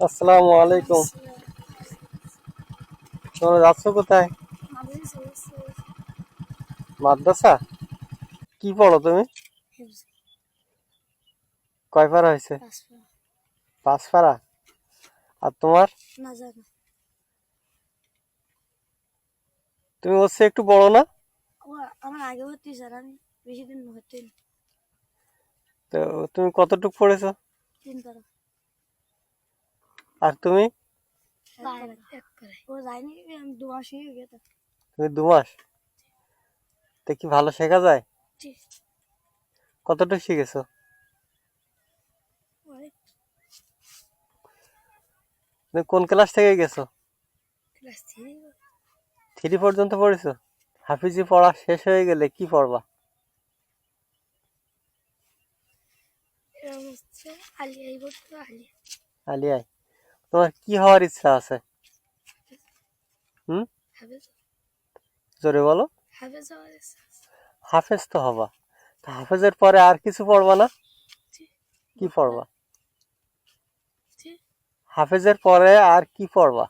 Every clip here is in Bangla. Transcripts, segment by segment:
আসসালামু আলাইকুম। তোমরা যাচ্ছ কোথায়? মাদ্রাসা? কি পড়ো তুমি? কয় পারা হয়েছে? পাঁচ পারা। আর তোমার? তুমি হচ্ছে একটু বড় না? আমার আমার আগে ভর্তি স্যার আমি বেশি দিন ভর্তি তো তুমি কতটুক পড়েছো? তিন তারা আর তুমি? তুমি দু মাস? তো কি ভালো শেখা যায়। কতটুক শিখেছো? তুমি কোন ক্লাস থেকে গেছো? থ্রি। পর্যন্ত পড়েছো? হাফিজি পড়া শেষ হয়ে গেলে কি পড়বা? আলিয়াই। তোমার কি হওয়ার ইচ্ছা আছে? হুম? হাফেজ। জোরে বলো। হাফেজ তো হবা। তো হাফেজের পরে আর কিছু পড়বা না? কি পড়বা? হাফেজের পরে আর কি পড়বা?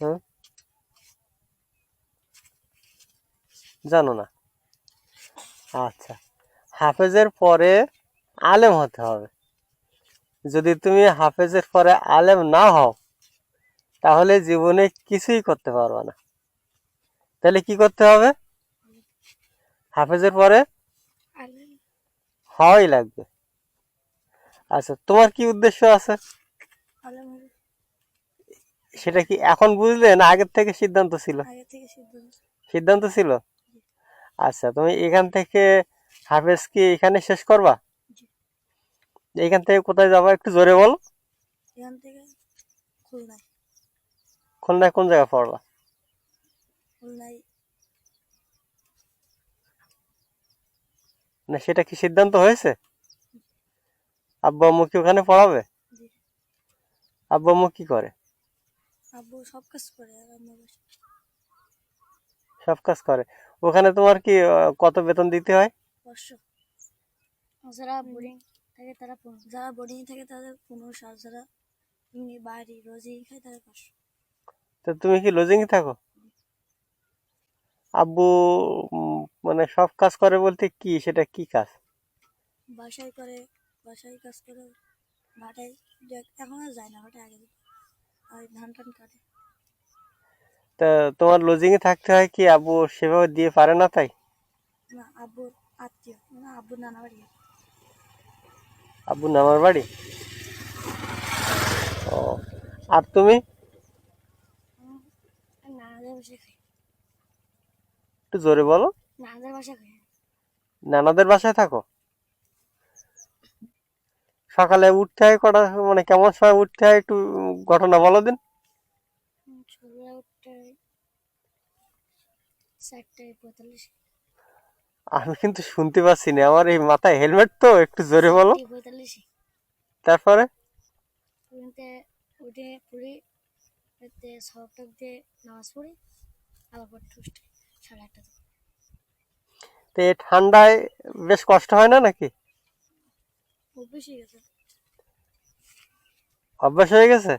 হুম? জানো না। আচ্ছা। হাফেজের পরে আলেম হতে হবে। যদি তুমি হাফেজের পরে আলেম না হও তাহলে জীবনে কিছুই করতে পারবে না। তাহলে কি করতে হবে? হাফেজের পরে হওয়াই লাগবে। আচ্ছা তোমার কি উদ্দেশ্য আছে? সেটা কি এখন বুঝলে না আগের থেকে সিদ্ধান্ত ছিল? সিদ্ধান্ত ছিল। আচ্ছা তুমি এখান থেকে হাফেজ কি এখানে শেষ করবা? জি। এখান থেকে কোথায় যাবা একটু জোরে বল? এখান থেকে খুলনায়। কোন জায়গায় পড়বা খুলনায়। না সেটা কি সিদ্ধান্ত হয়েছে? আব্বা আম্মু কি ওখানে পড়াবে? আব্বা আম্মু কি করে? আব্বু সব কাজ করে সব কাজ করে। ওখানে তোমার কি কত বেতন দিতে হয়? বর্ষ যারা বোর্ডিং থাকে তারা যারা বোর্ডিং থাকে তাদের পনেরোশো আর যারা এমনি বাড়ি রোজই খায় তাদের পাঁচশো। তো তুমি কি লজিংয়ে থাকো? আব্বু মানে সব কাজ করে বলতে কি? সেটা কি কাজ? বাসায় করে বাসায় কাজ করে ভাটায় এখন আর যায় না ভাটায় আগে আর ধান টান কাটে। তা তোমার লজিংয়ে থাকতে হয় কি আব্বু সেভাবে দিয়ে পারে না তাই? না আব্বু আত্মীয়। না আব্বুর নানা বাড়ি আব্বু নামার বাড়ি? ও আর তুমি? একটু জোরে বলো। নানাদের বাসায় থাকো? সকালে উঠতে হয় কটা মানে কেমন সময় উঠতে হয় একটু ঘটনা বলো দিন। চারটায় পঁয়তাল্লিশ। আমি কিন্তু শুনতে পাচ্ছি না। আমার এই মাথায় হেলমেট তো একটু জোরে বলো। তারপরে? উঠে উঠে পড়ি এতে সব টক দিয়ে নামাজ পড়ি আবার পর সাড়ে আটটা তো এই ঠান্ডায় বেশ কষ্ট হয় না নাকি? অভ্যেস হয়ে গেছে। অভ্যাস হয়ে গেছে?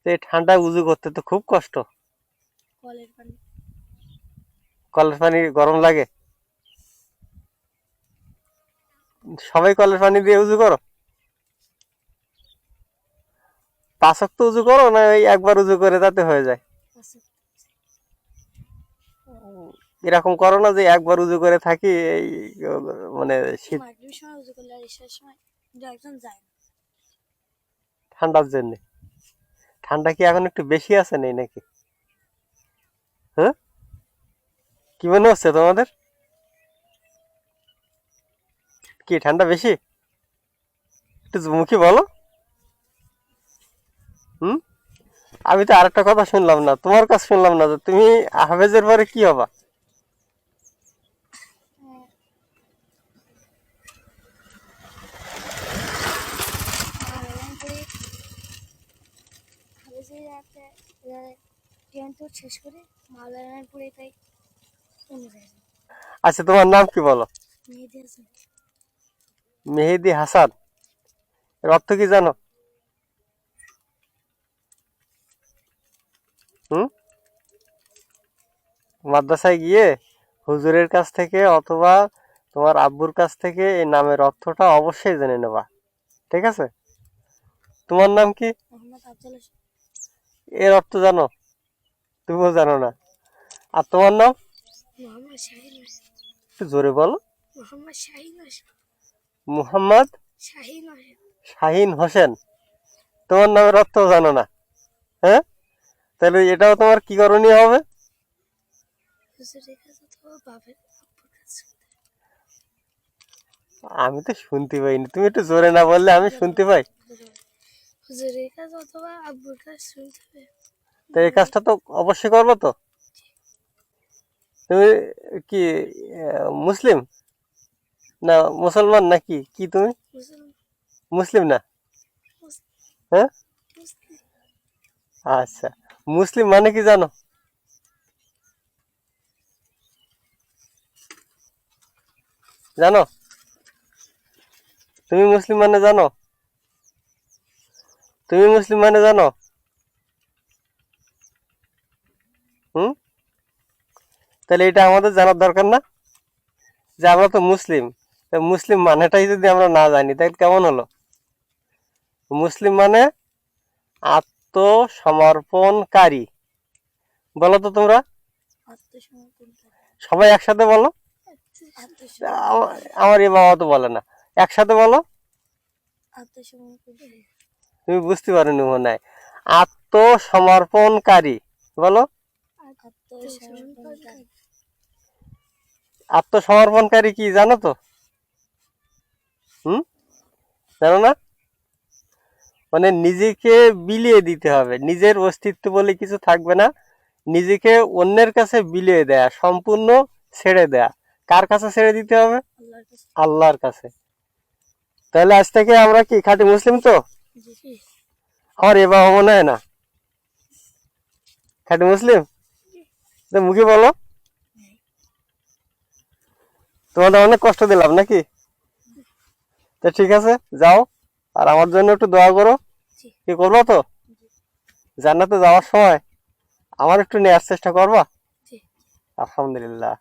তো এই ঠান্ডায় উজু করতে তো খুব কষ্ট। কলের পানি। কলের পানি গরম লাগে। সবাই কলের পানি দিয়ে উজু করো। পাঁচক তো উজু করো না ওই একবার উজু করে তাতে হয়ে যায়। এরকম করো না যে একবার উজু করে থাকি, এই মানে শীত ঠান্ডার জন্য। ঠান্ডা কি এখন একটু বেশি আছে নেই নাকি? হ্যাঁ? কি মনে হচ্ছে তোমাদের? কি, ঠান্ডা বেশি? একটু মুখে বলো। হুম? আমি তো আরেকটা কথা শুনলাম না, তোমার কাছে শুনলাম না যে তুমি হাফেজের পরে কি হবা? শেষ করে মাওলানা পড়ে তাই। আচ্ছা তোমার নাম কি বলো? মেহেদি হাসান। এর অর্থ কি জানো? হুম? মাদ্রাসায় গিয়ে হুজুরের কাছ থেকে অথবা তোমার আব্বুর কাছ থেকে এই নামের অর্থটা অবশ্যই জেনে নেবা। ঠিক আছে? তোমার নাম কি? এর অর্থ জানো? তুমিও জানো না। আর তোমার নাম? মোহাম্মদ শাহিন জোরে বলো। মোহাম্মদ শাহিন হোসেন। মুহাম্মদ শাহিন হোসেন। শাহিন হোসেন। তোমার নামের অর্থ জানো না। হ্যাঁ? তাহলে এটাও তোমার কি করণীয় হবে? আমি তো শুনতে পাইনি। তুমি একটু জোরে না বললে আমি শুনতে পাই। হুজুরের কাছে অথবা আব্বুর কাছে শুনতে হবে। তো এই কাজটা তো অবশ্যই করব তো? তুমি কি আহ, মুসলিম? না মুসলমান নাকি? কি তুমি? মুসলমান মুসলিম না? মুসলিম হ্যাঁ? মুসলিম আচ্ছা মুসলিম মানে কি জানো? জানো? তুমি মুসলিম মানে জানো? তুমি মুসলিম মানে জানো? তাহলে এটা আমাদের জানার দরকার না? যে আমরা তো মুসলিম মুসলিম মানেটাই যদি আমরা না জানি তাহলে কেমন হলো? মুসলিম মানে আত্মসমর্পণকারী। বলো তো তোমরা। সবাই একসাথে বলো। আমার এ বাবা তো বলে না। একসাথে বলো। তুমি বুঝতে পারোনি মনে হয়। আত্মসমর্পণকারী। বলো। আত্মসমর্পণ করে আত্মসমর্পণকারী কি জানো তো? হুম? জানো না? মানে নিজেকে বিলিয়ে দিতে হবে। নিজের অস্তিত্ব বলে কিছু থাকবে না। নিজেকে অন্যের কাছে বিলিয়ে দেয়া সম্পূর্ণ ছেড়ে দেয়া। কার কাছে ছেড়ে দিতে হবে? আল্লাহর কাছে। তাহলে আজ থেকে আমরা কি খাঁটি মুসলিম তো? আমার এ বাবা মনে হয় না। খাঁটি মুসলিম? মুখে বলো। তোমাদের অনেক কষ্ট দিলাম নাকি? তা ঠিক আছে যাও। আর আমার জন্য একটু দোয়া করো। কি করব তো? জান্নাতে যাওয়ার সময় আমার একটু নেওয়ার চেষ্টা করবা? আলহামদুলিল্লাহ।